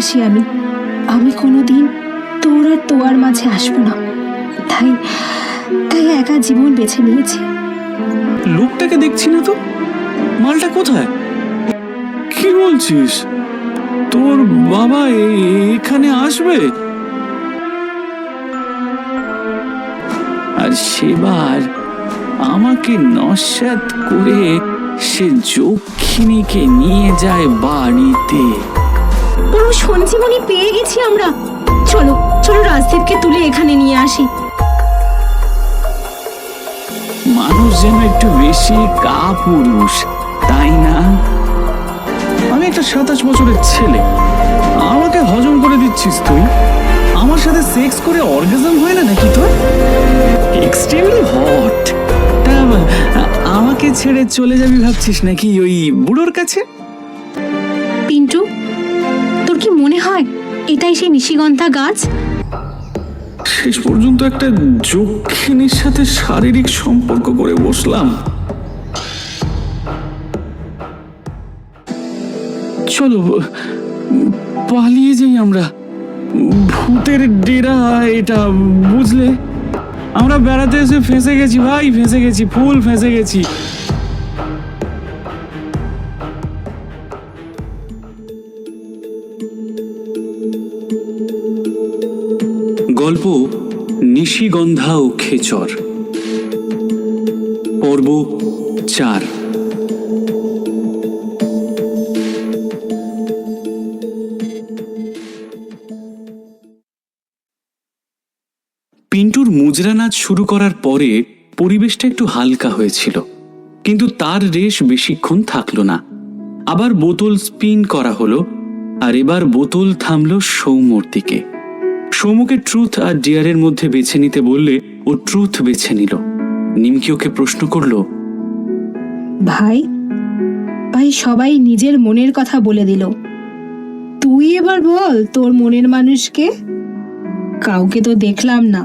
ভালোবাসি আমি। আমি কোনোদিন তোর আর তোয়ার মাঝে আসব না। তাই তাই একা জীবন বেছে নিয়েছি। লোকটাকে দেখছি না তো? মালটা কোথায়? কি বলছিস? তোর বাবা এখানে আসবে? আর সেবার আমাকে নস্যাৎ করে সে যক্ষিণীকে নিয়ে যায় বাড়িতে। পুরো সঞ্জীবনী পেয়ে গেছি আমরা। চলো চলো রাজদীপকে তুলে এখানে নিয়ে আসি। মানুষ যেন একটু বেশি কাপুরুষ তাই না? আমি একটা সাতাশ বছরের ছেলে। আমাকে হজম করে দিচ্ছিস তুই? আমার সাথে সেক্স করে অর্গাজম হয় না নাকি তোর? এক্সট্রিমলি হট আমাকে ছেড়ে চলে যাবি ভাবছিস নাকি ওই বুড়োর কাছে? পিন্টু কি মনে হয়? এটাই সেই নিশিগন্ধা গাছ? শেষ পর্যন্ত একটা যক্ষিণীর সাথে শারীরিক সম্পর্ক করে বসলাম। চলো, পালিয়ে যাই আমরা। ভূতের ডেরা, এটা বুঝলে? আমরা বেড়াতে এসে ফেঁসে গেছি, ভাই, ফেঁসে গেছি, ফুল ফেঁসে গেছি। নিশিগন্ধা ও খেচর। পর্ব চার। পিন্টুর মুজরা নাচ শুরু করার পরে পরিবেশটা একটু হালকা হয়েছিল, কিন্তু তার রেশ বেশিক্ষণ থাকল না। আবার বোতল স্পিন করা হলো, আর এবার বোতল থামলো সৌম্যর দিকে। সৌমকে ট্রুথ আর ডিয়ারের মধ্যে বেছে নিতে বললে ও ট্রুথ বেছে নিল। নিমকি ওকে প্রশ্ন করল, ভাই ভাই সবাই নিজের মনের কথা বলে দিল। তুই এবার বল তোর মনের মানুষকে? কাউকে তো দেখলাম না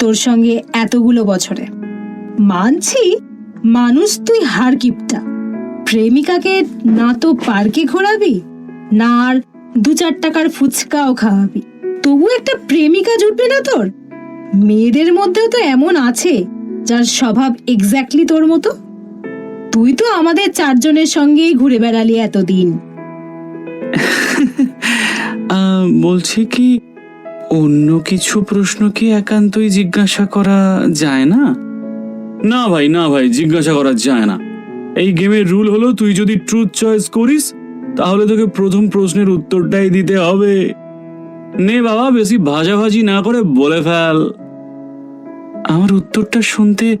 তোর সঙ্গে এতগুলো বছরে। মানছি মানুষ তুই হার কিপটা। প্রেমিকাকে না তো পার্কে ঘোরাবি, না আর দু চার টাকার ফুচকাও খাওয়াবি। তবু একটা প্রেমিকা জুটবে না তোর? মেয়েদের মধ্যেও তো এমন আছে, যার স্বভাব এক্স্যাক্টলি তোর মতো। তুই তো আমাদের চারজনের সঙ্গেই ঘুরে বেড়ালি এতদিন। বলছি কি, অন্য কিছু প্রশ্ন কি একান্তই জিজ্ঞাসা করা যায় না? না ভাই না ভাই, জিজ্ঞাসা করা যায় না। এই গেমের রুল হলো, তুই যদি ট্রুথ চয়েস করিস, তাহলে তোকে প্রথম প্রশ্নের উত্তরটাই দিতে হবে। নে বাবা বেশি ভাজাভাজি না করে বলে ফেল। আমার উত্তরটা শুনতে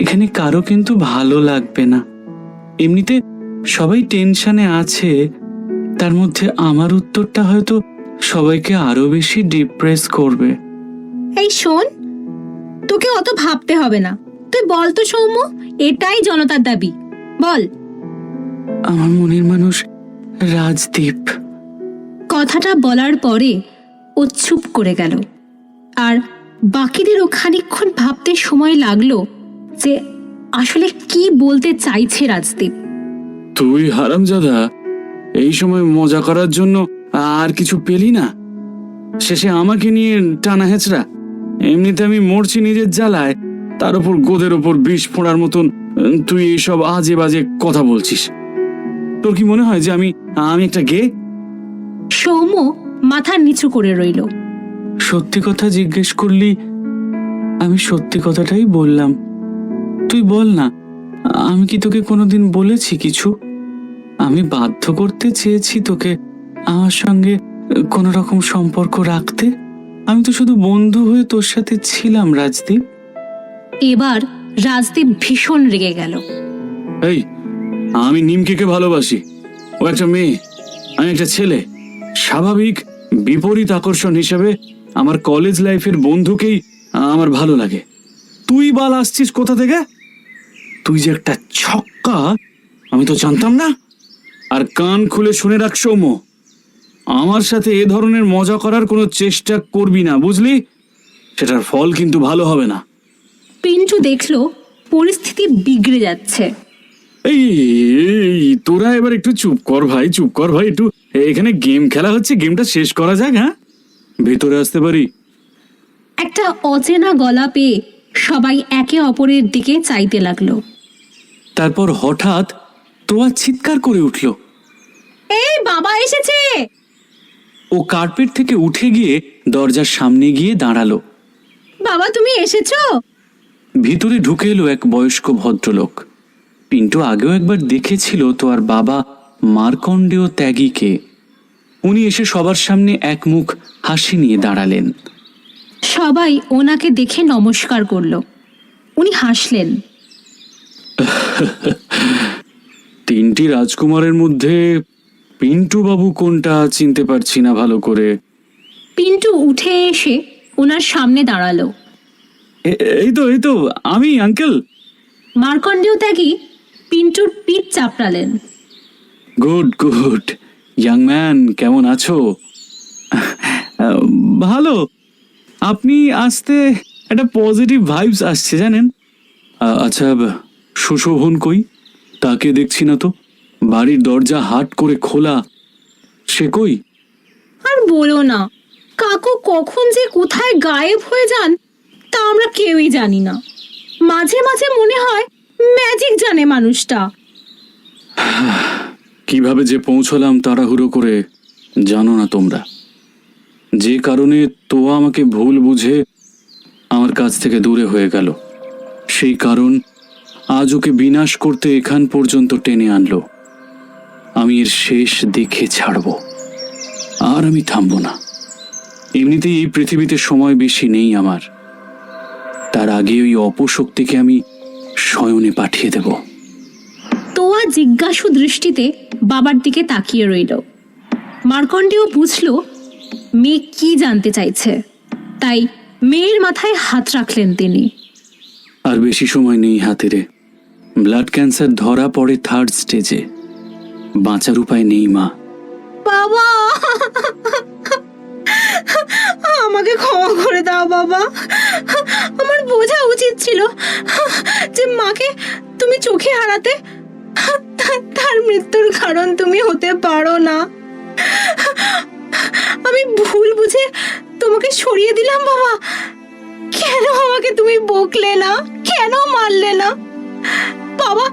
এখানে কারও কিন্তু ভালো লাগবে না। এমনিতে সবাই টেনশনে আছে তার মধ্যে আমার উত্তরটা হয়তো সবাইকে আরও বেশি ডিপ্রেস করবে। এই শোন তোকে অত ভাবতে হবে না। তুই বল তো সৌম্য এটাই জনতার দাবি। বল। আমার মনের মানুষ রাজদীপ। কথাটা বলার পরে ও চুপ করে গেল। আর বাকিদেরও খানিকক্ষণ ভাবতে সময় লাগল যে আসলে কি বলতে চাইছে রাজদীপ। তুই হারামজাদা এই সময় মজা করার জন্য আর কিছু পেলি না? শেষে আমাকে নিয়ে টানা হেঁচড়া। এমনিতে আমি মরছি নিজের জ্বালায় তার উপর গোদের ওপর বিষ ফোঁড়ার মতন তুই এইসব আজে বাজে কথা বলছিস। তোর কি মনে হয় যে আমি আমি একটা গে? সৌম্য মাথা নিচু করে রইল। সত্যি কথা জিজ্ঞেস করলি আমি সত্যি কথাটাই বললাম। তুই বল না আমি কি তোকে কোনোদিন বলেছি কিছু? আমি বাধ্য করতে চেয়েছি তোকে আমার সঙ্গে কোনো রকম সম্পর্ক রাখতে। আমি তো শুধু বন্ধু হয়ে তোর সাথে ছিলাম রাজদীপ। এবার রাজদীপ ভীষণ রেগে গেল। এই আমি নিমকিকে ভালোবাসি। ও একটা মেয়ে আমি একটা ছেলে। স্বাভাবিক বিপরীত আকর্ষণ হিসেবে আমার কলেজ লাইফের বন্ধুকেই আমার ভালো লাগে। তুই বাল আসছিস কোথা থেকে? তুই যে একটা ছক্কা আমি তো জানতাম না। আর কান খুলে শুনে রাখ সৌম্য আমার সাথে এ ধরনের মজা করার কোনো চেষ্টা করবি না বুঝলি? সেটার ফল কিন্তু ভালো হবে না। পিন্টু দেখল পরিস্থিতি বিগড়ে যাচ্ছে। এই এই, তোরা এবার একটু চুপ কর ভাই চুপ কর ভাই একটু এখানে গেম খেলা হচ্ছে গেমটা শেষ করা যাক হ্যাঁ? ভেতরে আসতে পারি। একটা অচেনা গলা পেয়ে সবাই একে অপরের দিকে চাইতে লাগল। তারপর হঠাৎ তোয়া চিৎকার করে উঠল। এই বাবা এসেছে! ও কার্পেট থেকে উঠে গিয়ে দরজার সামনে গিয়ে দাঁড়াল। বাবা তুমি এসেছ? ভিতরে ঢুকে এলো এক বয়স্ক ভদ্রলোক। পিন্টু আগেও একবার দেখেছিল তো আর বাবা মার্কণ্ডেয় ত্যাগীকে উনি এসে সবার সামনে এক মুখ হাসি নিয়ে দাঁড়ালেন। সবাই ওনাকে দেখে নমস্কার করল। উনি হাসলেন। তিনটি রাজকুমারের মধ্যে পিন্টু বাবু কোনটা চিনতে পারছি না ভালো করে। পিন্টু উঠে এসে ওনার সামনে দাঁড়াল। এই তো এই তো আমি আঙ্কেল। মার্কণ্ডেয় ত্যাগী পিন্টুর পিঠ চাপড়ালেন। গুড গুড ইয়াং ম্যান কেমন আছো? ভালো। আপনি আসতে একটা পজিটিভ ভাইবস আসছে জানেন? আচ্ছা সুশোভন কই? তাকে দেখছি না তো। বাড়ির দরজা হাট করে খোলা। সে কই? আর বলো না কাকু কখন যে কোথায় গায়েব হয়ে যান তা আমরা কেউই জানি না। মাঝে মাঝে মনে হয় ম্যাজিক জানে মানুষটা। কীভাবে যে পৌঁছলাম তাড়াহুড়ো করে জানো না তোমরা। যে কারণে তোয়া আমাকে ভুল বুঝে আমার কাছ থেকে দূরে হয়ে গেল। সেই কারণ আজ ওকে বিনাশ করতে এখান পর্যন্ত টেনে আনলো। আমি এর শেষ দেখে ছাড়ব। আর আমি থামবো না। এমনিতেই এই পৃথিবীতে সময় বেশি নেই আমার। তার আগে ওই অপশক্তিকে আমি শয়নে পাঠিয়ে দেবো। তোয়া জিজ্ঞাসু দৃষ্টিতে বাবার দিকে তাকিয়ে রইল। মার্কণ্ডেও বুঝল মেয়ে কি জানতে চাইছে। তাই মেয়ের মাথায় হাত রাখলেন তিনি। আর বেশি সময় নেই হাতে রে। ব্লাড ক্যান্সার ধরা পড়ে থার্ড স্টেজে। বাঁচার উপায় নেই মা। বাবা! আমাকে ক্ষমা করে দাও বাবা। আমার বোঝা উচিত ছিল যে মাকে তুমি চোখে হারাতে তার মৃত্যুর কারণ তুমি হতে পারো না। আমি ভুল বুঝে তোমাকে সরিয়ে দিলাম, বাবা। কেন আমাকে তুমি বকলে না? কেন মারলে না? বাবা,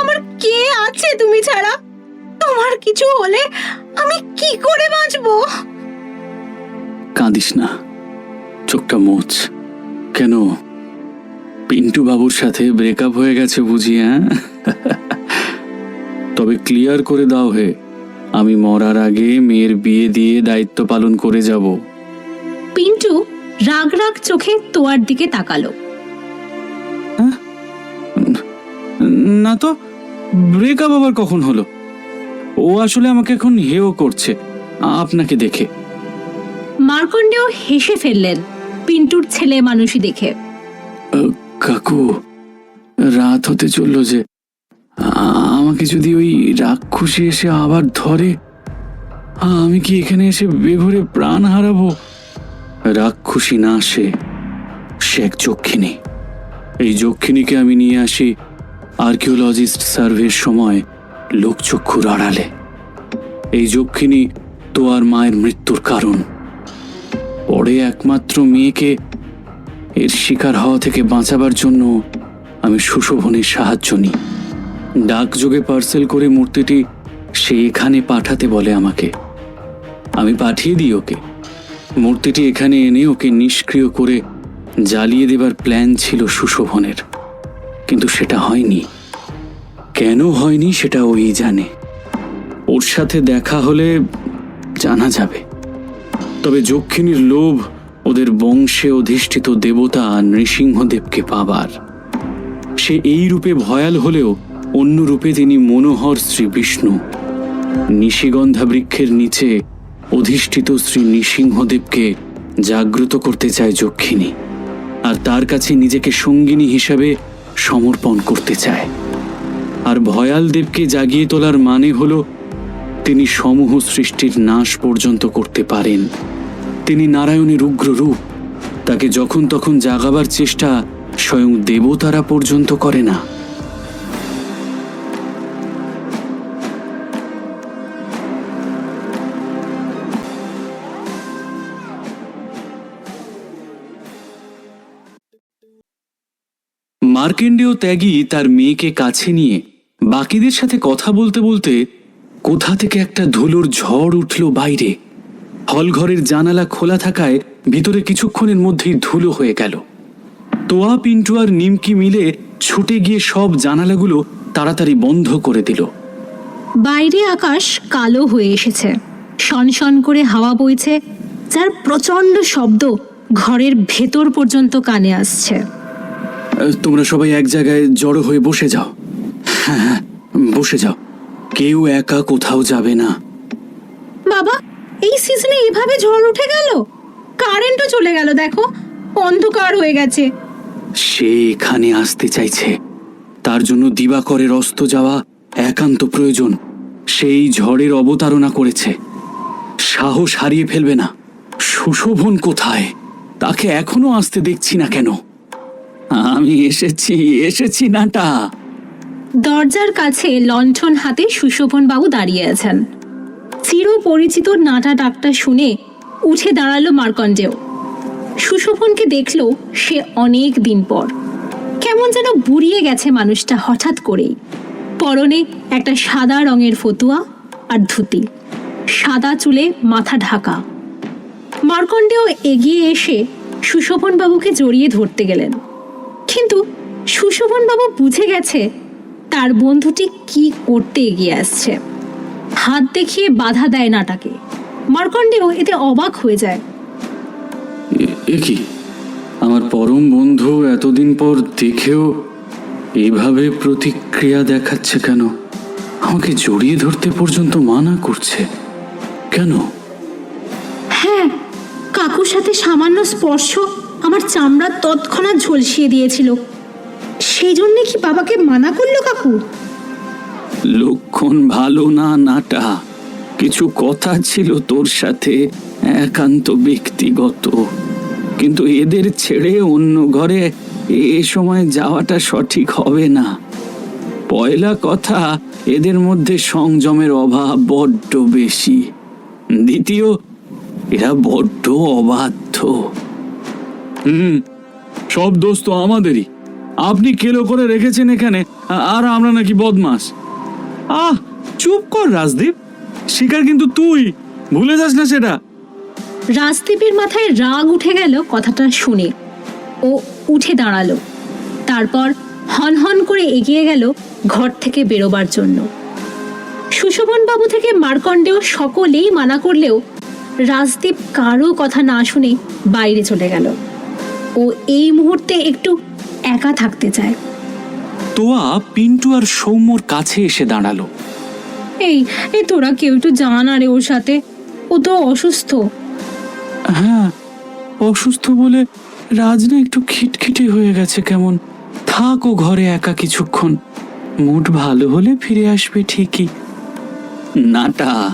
আমার কে আছে তুমি ছাড়া? তোমার কিছু হলে আমি কি করে বাঁচবো? কাঁদিস না। চোখটা মোচ কেন? পিন্টু বাবুর সাথে ব্রেকআপ হয়ে গেছে বুঝি হ্যাঁ? তবে ক্লিয়ার করে দাও হে আমি মরার আগে মেয়ের বিয়ে দিয়ে দায়িত্ব পালন করে যাব। পিন্টু রাগ রাগ চোখে তোয়ার দিকে তাকালো। না তো ব্রেকআপ আবার কখন হলো? ও আসলে আমাকে এখন হেও করছে আপনাকে দেখে। মার্কণ্ডেও হেসে ফেললেন পিন্টুর ছেলে মানুষই দেখে। আহ, কাকু রাত হতে চলল যে আমাকে যদি ওই রাক্ষসী এসে আবার ধরে, আমি কি এখানে এসে বেঘরে প্রাণ হারাবো? রাক্ষসী না সে সে এক যক্ষিণী। এই যক্ষিণীকে আমি নিয়ে আসি আর্কিওলজিস্ট সার্ভের সময় লোকচক্ষুর আড়ালে। এই যক্ষিণী তো আর মায়ের মৃত্যুর কারণ। পরে একমাত্র মেয়েকে এর শিকার হওয়া থেকে বাঁচাবার জন্য আমি সুশোভনের সাহায্য নিই। ডাকযোগে পার্সেল করে মূর্তিটি সে এখানে পাঠাতে বলে আমাকে। আমি পাঠিয়ে দিই ওকে। মূর্তিটি এখানে এনে ওকে নিষ্ক্রিয় করে জ্বালিয়ে দেবার প্ল্যান ছিল সুশোভনের। কিন্তু সেটা হয়নি। কেন হয়নি সেটা ওই জানে। ওর সাথে দেখা হলে জানা যাবে। তবে যক্ষিণীর লোভ ওদের বংশে অধিষ্ঠিত দেবতা নৃসিংহদেবকে পাবার। সে এই রূপে ভয়াল হলেও অন্য রূপে তিনি মনোহর শ্রী বিষ্ণু। নিশিগন্ধা বৃক্ষের নিচে অধিষ্ঠিত শ্রী নৃসিংহদেবকে জাগ্রত করতে চায় যক্ষিণী, আর তার কাছে নিজেকে সঙ্গিনী হিসাবে সমর্পণ করতে চায়। আর ভয়াল দেবকে জাগিয়ে তোলার মানে হল, তিনি সমূহ সৃষ্টির নাশ পর্যন্ত করতে পারেন। তিনি নারায়ণের উগ্র রূপ, তাকে যখন তখন জাগাবার চেষ্টা স্বয়ং দেবতারা পর্যন্ত করে না। মার্কেন্ডেয় ত্যাগী তার মেয়েকে কাছে নিয়ে বাকিদের সাথে কথা বলতে বলতে কোথা থেকে একটা ধুলোর ঝড় উঠল বাইরে। হলঘরের জানালা খোলা থাকায় ভিতরে কিছুক্ষণের মধ্যেই ধুলো হয়ে গেল। তোয়া, পিন্টু আর নিমকি মিলে ছুটে গিয়ে সব জানালাগুলো তাড়াতাড়ি বন্ধ করে দিল। বাইরে আকাশ কালো হয়ে এসেছে। শনশন করে হাওয়া বইছে, যার প্রচণ্ড শব্দ ঘরের ভেতর পর্যন্ত কানে আসছে। তোমরা সবাই এক জায়গায় জড়ো হয়ে বসে যাও। হ্যাঁ হ্যাঁ বসে যাও। কেউ একা কোথাও যাবে না। বাবা এই সিজনে এভাবে ঝড় উঠে গেল? কারেন্টও চলে গেল দেখো। অন্ধকার হয়ে গেছে। সে এখানে আসতে চাইছে। তার জন্য দিবাকরের অস্ত যাওয়া একান্ত প্রয়োজন। সেই ঝড়ের অবতারণা করেছে। সাহস হারিয়ে ফেলবে না। সুশোভন কোথায়? তাকে এখনও আসতে দেখছি না কেন? আমি এসেছি এসেছি নাটা। দরজার কাছে লণ্ঠন হাতে সুশোভন বাবু দাঁড়িয়ে আছেন। চির পরিচিত নাটা ডাকটা শুনে উঠে দাঁড়াল মার্কণ্ডেয়। সুশোভনকে দেখল সে অনেক দিন পর। কেমন যেন বুড়িয়ে গেছে মানুষটা হঠাৎ করেই। পরনে একটা সাদা রঙের ফতুয়া আর ধুতি। সাদা চুলে মাথা ঢাকা। মার্কণ্ডেয় এগিয়ে এসে সুশোভন বাবুকে জড়িয়ে ধরতে গেলেন। কিন্তু সুশোভন বাবু বুঝে গেছে তার বন্ধুটি কি করতে এগিয়ে আসছে। হাত দেখিয়ে বাধা দেয় নাটাকে মার্কণ্ডেও এতে অবাক হয়ে যায়। এ কি? আমার পরম বন্ধু এতদিন পর দেখেও এভাবে প্রতিক্রিয়া দেখাচ্ছে কেন? আমাকে জড়িয়ে ধরতে পর্যন্ত মানা করছে। কেন? হ্যাঁ কাকুর সাথে সামান্য স্পর্শ আমার চামড়া তৎক্ষণাৎ ঝলসিয়ে দিয়েছিল। সেই জন্যে কি বাবাকে মানা করল কাকু? লক্ষণ ভালো না, নাটা। কিছু কথা ছিল তোর সাথে, একান্ত ব্যক্তিগত। কিন্তু এদের ছেড়ে অন্য ঘরে এ সময় যাওয়াটা সঠিক হবে না। পয়লা কথা, এদের মধ্যে সংযমের অভাব বড্ড বেশি। দ্বিতীয়, এরা বড্ড অবাধ্য। হুম, সব দোষ তো আমাদেরই। আপনি কেলো করে রেখেছেন এখানে, আর আমরা নাকি বদমাস আহ, চুপ কর রাজদীপ। শিকার কিন্তু তুই। ভুলে যাস না সেটা। রাজদীপের মাথায় রাগ উঠে গেল কথাটা শুনে। ও উঠে দাঁড়াল। তারপর হনহন করে এগিয়ে গেল ঘর থেকে বেরোবার জন্য। সুশোভন বাবু থেকে মার্কণ্ডেয় সকলেই মানা করলেও রাজদীপ কারও কথা না শুনে বাইরে চলে গেল। ও এই মুহূর্তে একটু একা থাকতে চায়। তোয়া পিন্টু আর সৌম্যর কাছে এসে দাঁড়াল। এই এই তোরা কেউ একটু জানা রে ওর সাথে। ও তো অসুস্থ। হ্যাঁ অসুস্থ বলে রাজনা একটু খিটখিটে হয়ে গেছে কেমন। থাক ও ঘরে একা কিছুক্ষণ। মুড ভালো হলে ফিরে আসবে ঠিকই। নাটা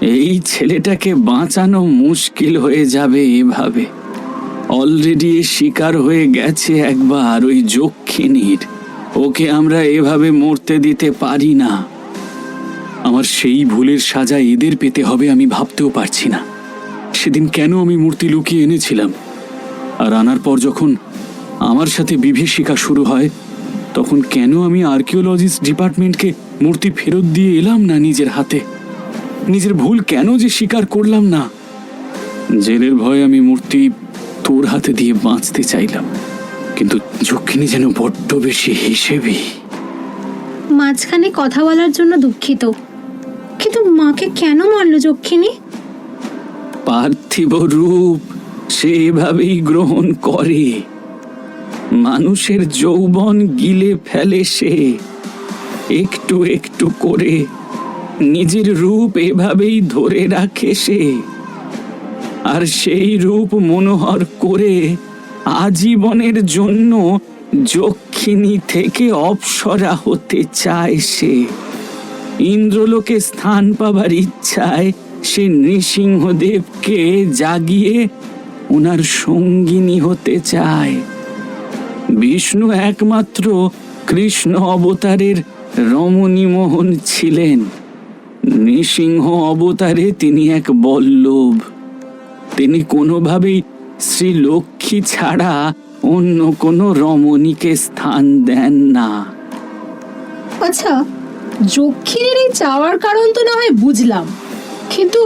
এই ছেলেটাকে বাঁচানো মুশকিল হয়ে যাবে এভাবে। অলরেডি শিকার হয়ে গেছে একবার ওই যক্ষিণীর। ওকে আমরা এভাবে মরতে দিতে পারি না। আমার সেই ভুলের সাজা এদের পেতে হবে আমি ভাবতেও পারছি না। সেদিন কেন আমি মূর্তি লুকিয়ে এনেছিলাম? আর আনার পর যখন আমার সাথে বিভীষিকা শুরু হয়, তখন কেন আমি আর্কিওলজিস্ট ডিপার্টমেন্টকে মূর্তি ফেরত দিয়ে এলাম না নিজের হাতে? নিজের ভুল কেন যে স্বীকার করলাম না? জেলের ভয়ে আমি মূর্তি তোর হাতে দিয়ে বাঁচতে চাইলাম। কিন্তু যক্ষিণী যেন বড্ড বেশি হিসেবে। মাঝখানে কথা বলার জন্য দুঃখিত। কিন্তু মাকে কেন মারলো যক্ষিণী? পার্থিব রূপ সে এভাবেই গ্রহণ করে। মানুষের যৌবন গিলে ফেলে সে। একটু একটু করে নিজের রূপ এভাবেই ধরে রাখে সে। আর সেই রূপ মনোহর করে আজীবনের জন্য যক্ষিণী থেকে অপসরা হতে চায় সে। ইন্দ্রলোকে স্থান পাবার ইচ্ছায় সে নৃসিংহদেবকে জাগিয়ে ওনার সঙ্গিনী হতে চায়। বিষ্ণু একমাত্র কৃষ্ণ অবতারের রমণী মোহন ছিলেন। নৃসিংহ অবতারে তিনি এক বল্লভ। তিনি কোনোভাবেই শ্রী লক্ষ্মী ছাড়া অন্য কোনো রমণীকে স্থান দেন না। আচ্ছা যক্ষিণীর এই চাওয়ার কারণ তো না হয় বুঝলাম। কিন্তু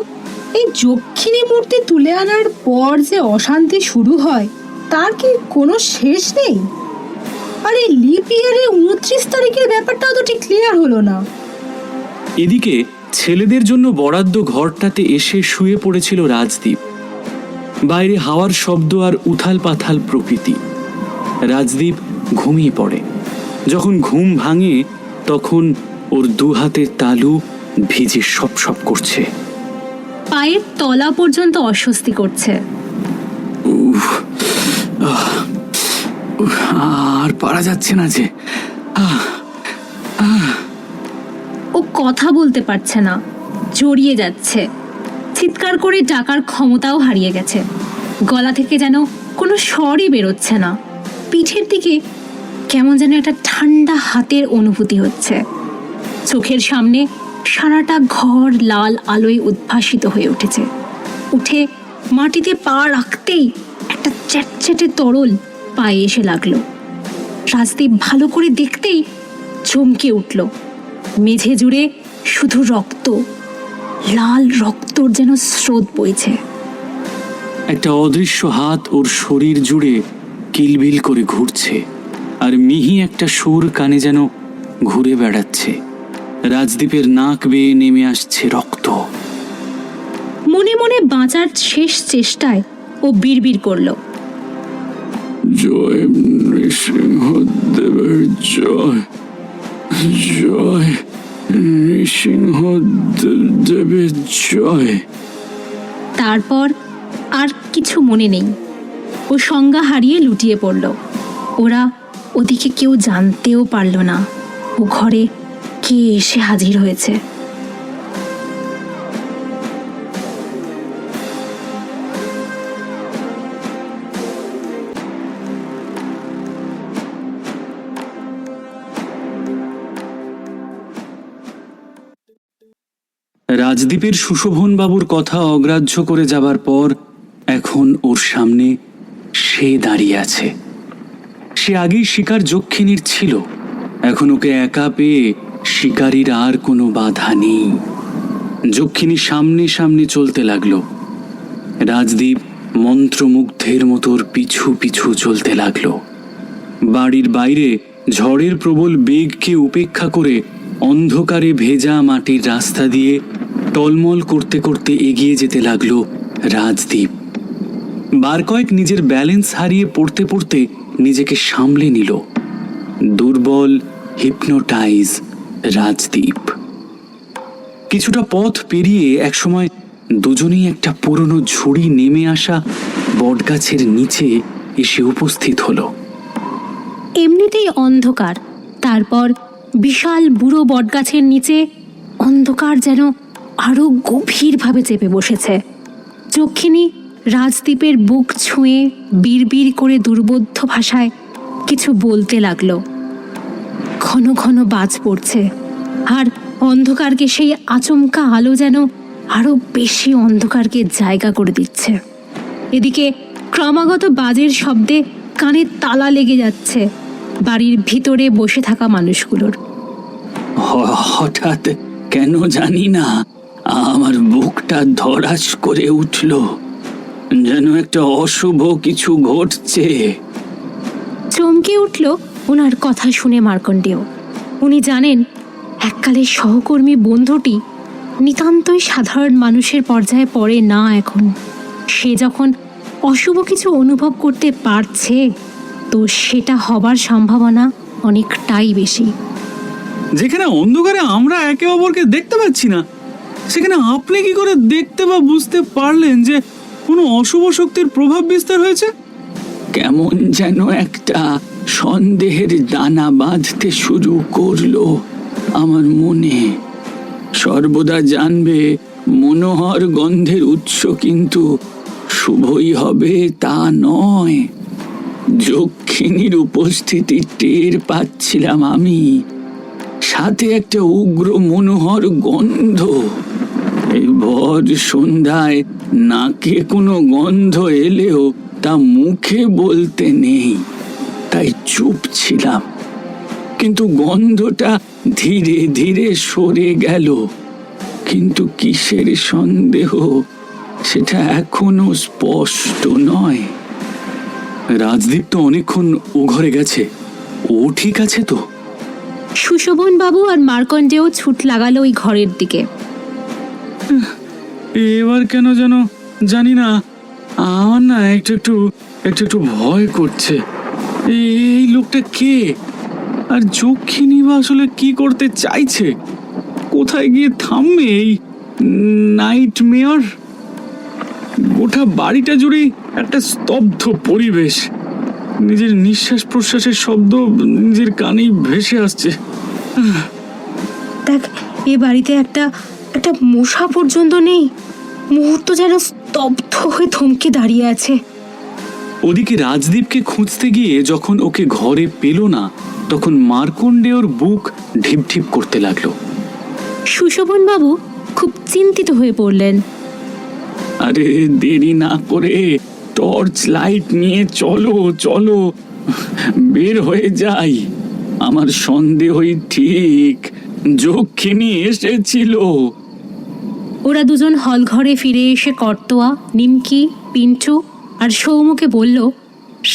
এই যক্ষিণী মূর্তি তুলে আনার পর যে অশান্তি শুরু হয় তার কি কোনো শেষ নেই? আর এই লিপ ইয়ারের উনত্রিশ তারিখের ব্যাপারটাও তো ঠিক ক্লিয়ার হলো না। এদিকে ছেলেদের জন্য বরাদ্দ ঘরটাতে এসে শুয়ে পড়েছিল রাজদীপ। বাইরে হাওয়ার শব্দ আর উথাল পাথাল প্রকৃতি। রাজদীপ ঘুমিয়ে পড়ে। যখন ঘুম ভাঙে তখন ওর দু হাতের তালু ভিজে সপ সপ করছে। পায়ের তলা পর্যন্ত অস্বস্তি করছে। আর পারা যাচ্ছে না যে। ও কথা বলতে পারছে না জড়িয়ে যাচ্ছে। চিৎকার করে ডাকার ক্ষমতাও হারিয়ে গেছে। গলা থেকে যেন কোনো স্বরই বেরোচ্ছে না। পিঠের দিকে কেমন যেন একটা ঠান্ডা হাতের অনুভূতি হচ্ছে। চোখের সামনে সারাটা ঘর লাল আলোয় উদ্ভাসিত হয়ে উঠেছে। উঠে মাটিতে পা রাখতেই একটা চ্যাটচ্যাটে তরল পায়ে এসে লাগল। রাজদীপ ভালো করে দেখতেই চমকে উঠল। মেঝে জুড়ে শুধু রক্ত। লাল রক্তর যেন স্রোত বইছে। একটা অদৃশ্য হাত ওর শরীর জুড়ে কিলবিল করে ঘুরছে আর মিহি একটা সুর কানে যেন ঘুরে বেড়াচ্ছে। রাজদীপের নাক বেয়ে নেমে আসছে রক্ত। মনে মনে বাঁচার শেষ চেষ্টায় ও বিড়বিড় করল। জয় নৃসিংহদেবের জয় জয়। নৃসিংহদেবের জয়। তারপর আর কিছু মনে নেই। ও সংজ্ঞা হারিয়ে লুটিয়ে পড়ল। ওরা ওদিকে কেউ জানতেও পারল না। ও ঘরে কে এসে হাজির হয়েছে? রাজদীপের সুশোভন বাবুর কথা অগ্রাহ্য করে যাবার পর এখন ওর সামনে সে দাঁড়িয়ে আছে। সে আগেই শিকার যক্ষিণীর ছিল। এখন ওকে একা পেয়ে শিকারীর আর কোনো বাধা নেই। যক্ষিণী সামনে সামনে চলতে লাগল। রাজদীপ মন্ত্রমুগ্ধের মতোর পিছু পিছু চলতে লাগল। বাড়ির বাইরে ঝড়ের প্রবল বেগকে উপেক্ষা করে অন্ধকারে ভেজা মাটির রাস্তা দিয়ে টলমল করতে করতে এগিয়ে যেতে লাগল রাজদীপ। বার কয়েক নিজের ব্যালেন্স হারিয়ে পড়তে পড়তে নিজেকে সামলে নিল। দুর্বল, হিপনোটাইজ রাজদীপ। কিছুটা পথ পেরিয়ে একসময় দুজনেই একটা পুরনো ঝুড়ি নেমে আসা বটগাছের নিচে এসে উপস্থিত হলো। এমনিতেই অন্ধকার, তারপর বিশাল বুড়ো বটগাছের নিচে অন্ধকার যেন আরও গভীরভাবে চেপে বসেছে। যক্ষিণী রাজদ্বীপের বুক ছুঁয়ে বিড়বিড় করে দুর্বোধ্য ভাষায় কিছু বলতে লাগল। ঘন ঘন বাজ পড়ছে, আর অন্ধকারকে সেই আচমকা আলো যেন আরও বেশি অন্ধকারকে জায়গা করে দিচ্ছে। এদিকে ক্রমাগত বাজের শব্দে কানে তালা লেগে যাচ্ছে বাড়ির ভিতরে বসে থাকা মানুষগুলোর। হঠাৎ কেন জানি না। আমার বুকটা ধরাস করে উঠল। যেন একটা অশুভ কিছু ঘটছে। চমকে উঠল ওনার কথা শুনে মার্কণ্ডেয়। উনি জানেন এককালের সহকর্মী বন্ধুটি নিতান্তই সাধারণ মানুষের পর্যায়ে পড়ে না এখন। সে যখন অশুভ কিছু অনুভব করতে পারছে তো সেটা হবার সম্ভাবনা অনেকটাই বেশি। যেখানে অন্ধকারে আমরা একে অপরকে দেখতে পাচ্ছি না সেখানে আপনি কি করে দেখতে বা বুঝতে পারলেন যে কোনো অশুভ শক্তির প্রভাব বিস্তার হয়েছে? কেমন যেন একটা সন্দেহের দানা বাঁধতে শুরু করল আমার মনে। সর্বদা জানবে মনোহর গন্ধের উৎস কিন্তু শুভই হবে তা নয়। যক্ষিণীর উপস্থিতি টের পাচ্ছিলাম আমি। সাথে একটা উগ্র মনোহর গন্ধ। এই ভর সন্ধ্যায়, নাকে কোনো গন্ধ এলেও তা মুখে বলতে নেই। তাই চুপ ছিলাম। কিন্তু গন্ধটা ধীরে ধীরে সরে গেল। কিন্তু কিসের সন্দেহ, সেটা এখনও স্পষ্ট নয়। রাজদীপ তো অনেকক্ষণ ও ঘরে গেছে। ও ঠিক আছে তো? সুশোভন বাবু আর মার্কণ্ডেয় ছুট লাগালো ওই ঘরের দিকে। এবার কেন যেন জানি না। আমার না একটু একটু একটু একটু ভয় করছে। এই লোকটা কে? আর যক্ষিণী বা আসলে কি করতে চাইছে? কোথায় গিয়ে থামবে এই নাইট মেয়র গোটা বাড়িটা জুড়ে একটা স্তব্ধ পরিবেশ। নিজের নিঃশ্বাস প্রশ্বাসের শব্দ নিজের কানেই ভেসে আসছে। দেখ, এ বাড়িতে একটা একটা মশা পর্যন্ত নেই। মুহূর্ত যেন স্তব্ধ হয়ে থমকে দাঁড়িয়ে আছে। ওদিকে রাজদীপকে খুঁজতে গিয়ে যখন ওকে ঘরে পেল না তখন মার্কণ্ডেয়র বুক ঢিপ ঢিপ করতে লাগল। সুশোভন বাবু খুব চিন্তিত হয়ে পড়লেন। আরে দেরি না করে টর্চ লাইট নিয়ে চলো চলো। বের হয়ে যাই। আমার সন্দেহই ঠিক। যক্ষিণী এসেছিল। ওরা দুজন হল ঘরে ফিরে এসে কর্তোয়া নিমকি পিন্টু আর সৌমকে বলল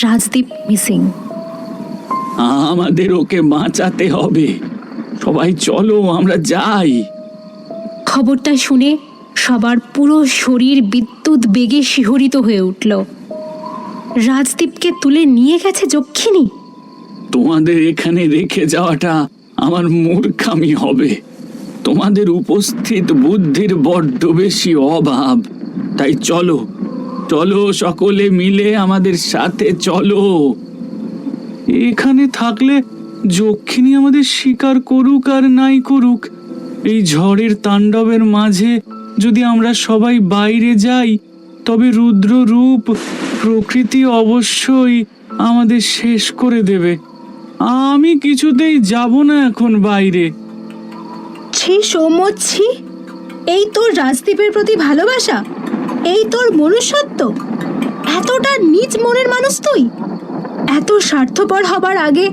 রাজদীপ মিসিং। আমাদের ওকে বাঁচাতে হবে। সবাই চলো আমরা যাই। খবরটা শুনে সবার পুরো শরীর বিদ্যুৎ বেগে শিহরিত হয়ে উঠল। রাজদীপকে তুলে নিয়ে গেছে যক্ষিণী। তোমাদের এখানে রেখে যাওয়াটা আমার মূর্খামি হবে। তোমাদের উপস্থিত বুদ্ধির বড্ড বেশি অভাব। তাই চলো চলো সকলে মিলে আমাদের সাথে চলো। এখানে থাকলে যক্ষিণী আমাদের শিকার করুক আর নাই করুক। এই ঝড়ের তাণ্ডবের মাঝে যদি আমরা সবাই বাইরে যাই, তবে রুদ্র রূপ প্রকৃতি অবশ্যই আমাদের শেষ করে দেবে। আমি কিছুতেই যাব না এখন বাইরে। ছি সৌম্য ছি। এই তোর রাজদীপের প্রতি ভালোবাসা? এই তোর মনুষ্যত্ব? এতটা নিজ মনের মানুষ তুই? এত স্বার্থপর হবার আগে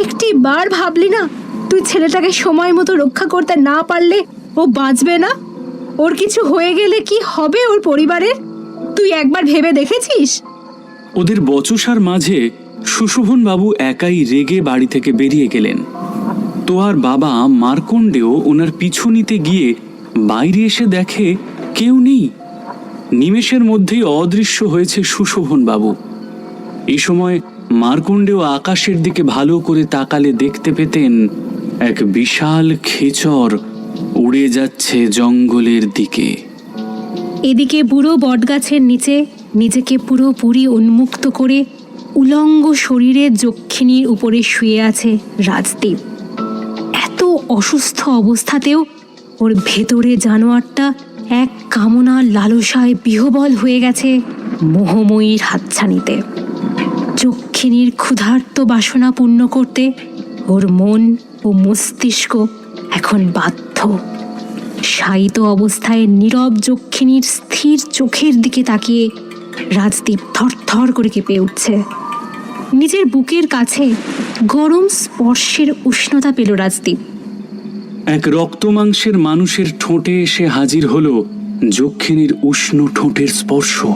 একটি বার ভাবলি না তুই ছেলেটাকে সময় মতো রক্ষা করতে না পারলে ও বাঁচবে না? ওর কিছু হয়ে গেলে কি হবে ওর পরিবারের? তুই একবার ভেবে দেখেছিস? ওদের বচসার মাঝে বাবু একাই রেগে বাড়ি থেকে বেরিয়ে গেলেন। তো আর বাবা মার্কণ্ডেও ওনার পিছু নিতে গিয়ে বাইরে এসে দেখে কেউ নেই। নিমেষের মধ্যেই অদৃশ্য হয়েছে বাবু এই সময় মার্কণ্ডেও আকাশের দিকে ভালো করে তাকালে দেখতে পেতেন এক বিশাল খেচর উড়ে যাচ্ছে জঙ্গলের দিকে। এদিকে বুড়ো বটগাছের নিচে নিজেকে পুরোপুরি উন্মুক্ত করে উলঙ্গ শরীরে যক্ষিণীর উপরে শুয়ে আছে রাজদীপ। এত অসুস্থ অবস্থাতেও ওর ভেতরে জানোয়ারটা এক কামনার লালসায় বিহবল হয়ে গেছে মোহময়ীর হাতছানিতে। যক্ষিণীর ক্ষুধার্ত বাসনা পূর্ণ করতে ওর মন ও মস্তিষ্ক এখন বাধ্য। শায়িত অবস্থায় নীরব যক্ষিণীর স্থির চোখের দিকে তাকিয়ে রাজদীপ থরথর করে কেঁপে উঠছে। নিজের বুকের কাছে গরম স্পর্শের উষ্ণতা পেল রাজদীপ। এক রক্তমাংসের মানুষের ঠোঁটে এসে হাজির হল যক্ষিণীর উষ্ণ ঠোঁটের স্পর্শ।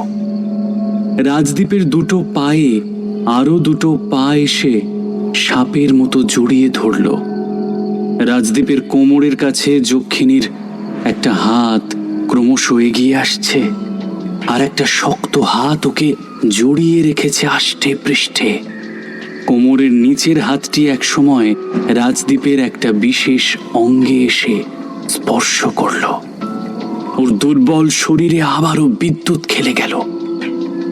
রাজদ্বীপের দুটো পায়ে আরও দুটো পা এসে সাপের মতো জড়িয়ে ধরল। রাজদ্বীপের কোমরের কাছে যক্ষিণীর একটা হাত ক্রমশ এগিয়ে আসছে আর একটা শক্ত হাত ওকে জড়িয়ে রেখেছে আষ্টে পৃষ্ঠে। কোমরের নিচের হাতটি একসময় রাজদ্বীপের একটা বিশেষ অঙ্গে এসে স্পর্শ করল। ওর দুর্বল শরীরে আবারও বিদ্যুৎ খেলে গেল।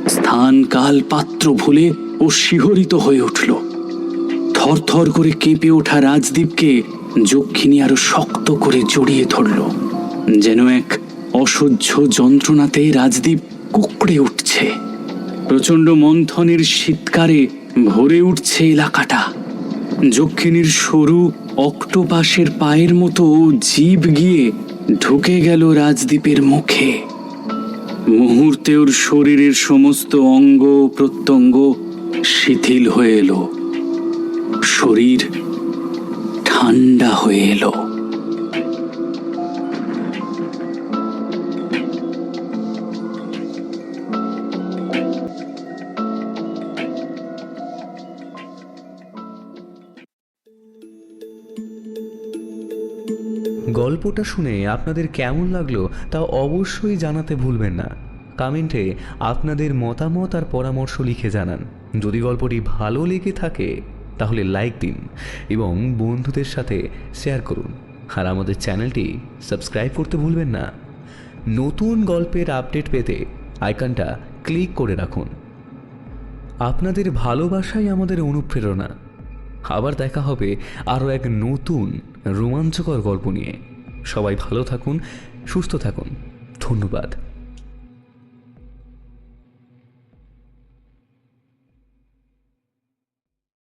স্থান কাল পাত্র ভুলে ও শিহরিত হয়ে উঠল। থরথর করে কেঁপে ওঠা রাজদ্বীপকে যক্ষিণী আরও শক্ত করে জড়িয়ে ধরল। যেন এক অসহ্য যন্ত্রণাতে রাজদ্বীপ কুকড়ে উঠছে। প্রচণ্ড মন্থনের শীতকারে ভরে উঠছে এলাকাটা। যক্ষিণীর সরু অক্টোপাসের পায়ের মতো জীব গিয়ে ঢুকে গেল রাজদ্বীপের মুখে। মুহূর্তে ওর শরীরের সমস্ত অঙ্গ প্রত্যঙ্গ শিথিল হয়ে এলো। শরীর ঠান্ডা হয়ে এলো। গল্পটা শুনে আপনাদের কেমন লাগল তা অবশ্যই জানাতে ভুলবেন না। কমেন্টে আপনাদের মতামত আর পরামর্শ লিখে জানান। যদি গল্পটি ভালো লেগে থাকে, তাহলে লাইক দিন এবং বন্ধুদের সাথে শেয়ার করুন। আর আমাদের চ্যানেলটি সাবস্ক্রাইব করতে ভুলবেন না। নতুন গল্পের আপডেট পেতে আইকনটা ক্লিক করে রাখুন। আপনাদের ভালোবাসাই আমাদের অনুপ্রেরণা। আবার দেখা হবে আরও এক নতুন রোমাঞ্চকর গল্প নিয়ে। সবাই ভালো থাকুন, সুস্থ থাকুন। ধন্যবাদ।